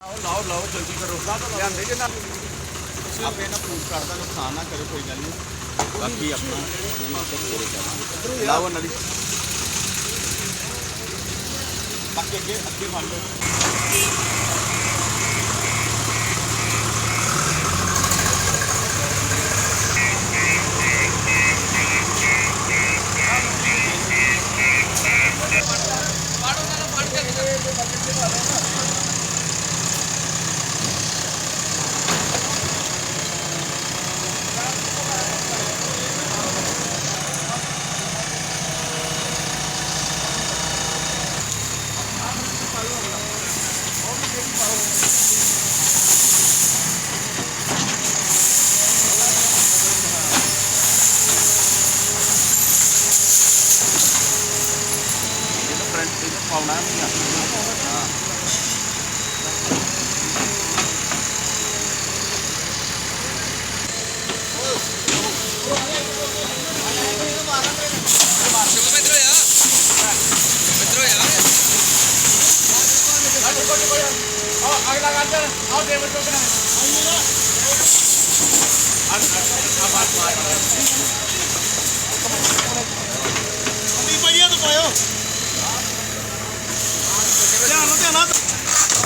ਲਾਓ ਲਾਓ, ਜਲਦੀ ਕਰੋ। ਲਿਆਂਦੇ ਜੇ ਨਾ ਆਪੇ ਨਾ ਫਰੂਟ ਕਰਦਾ ਨੁਕਸਾਨ ਨਾ ਕਰੋ ਕੋਈ ਗੱਲ ਨਹੀਂ। ਬਾਕੀ ਆਪਣਾ ਨਮਾਜ਼ ਪੂਰੇ ਕਰਨਾ ਲਾਓ ਉਹਨਾਂ ਦੀ। ਬਾਕੀ ਅੱਗੇ ਅੱਗੇ ਫੜ ਲਓ ਇਹਨੂੰ ਫਰੰਟ ਤੇ ਪਾਉਣਾ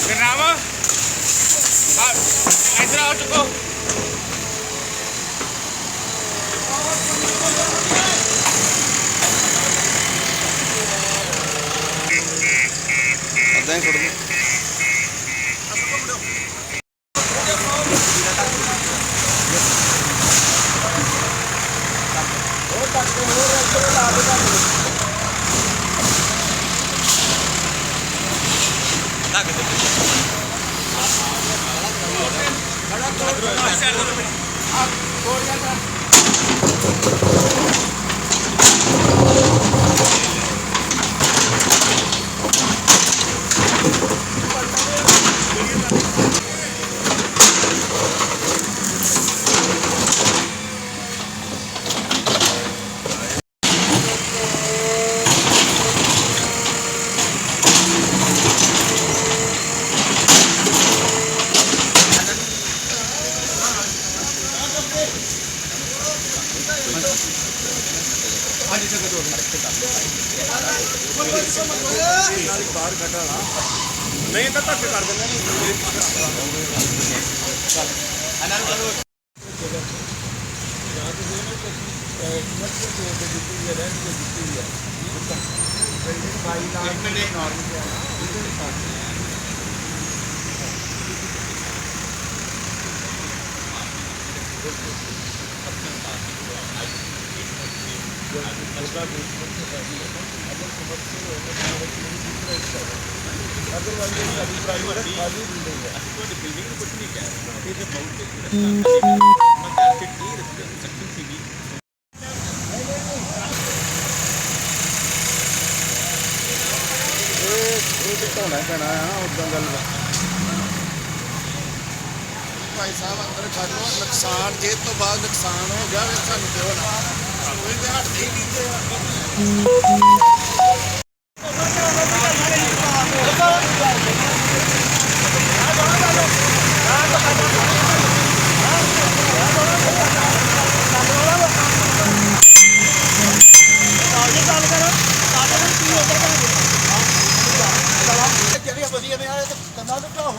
ਨਹੀਂ ਆ ਹਾਂ ਅਗਲਾ ਕਰ ਆਓ ആ കോഴിയാട്ടാ ਜਨਾਬ ਆ ਇਧਰ ਆਓ ਚੁੱਕੋ ਅੱਧਾ ਹੀ ਛੱਡ ਦੇ ਨਹੀਂ ਤਾਂ ਧੱਕੇ ਕਰ ਦਿੰਦੇ ਧੋਣਾ ਪੈਣਾ ਆ ਉਦਾਂ ਗੱਲ ਭਾਈ ਸਾਹਿਬ ਅੰਦਰ ਕੱਢ ਲਓ ਨੁਕਸਾਨ ਜੇ ਤੋਂ ਬਾਅਦ ਨੁਕਸਾਨ ਹੋ ਗਿਆ ਫਿਰ ਸਾਨੂੰ ਤੇ ਹੋਣਾ Mm-hmm.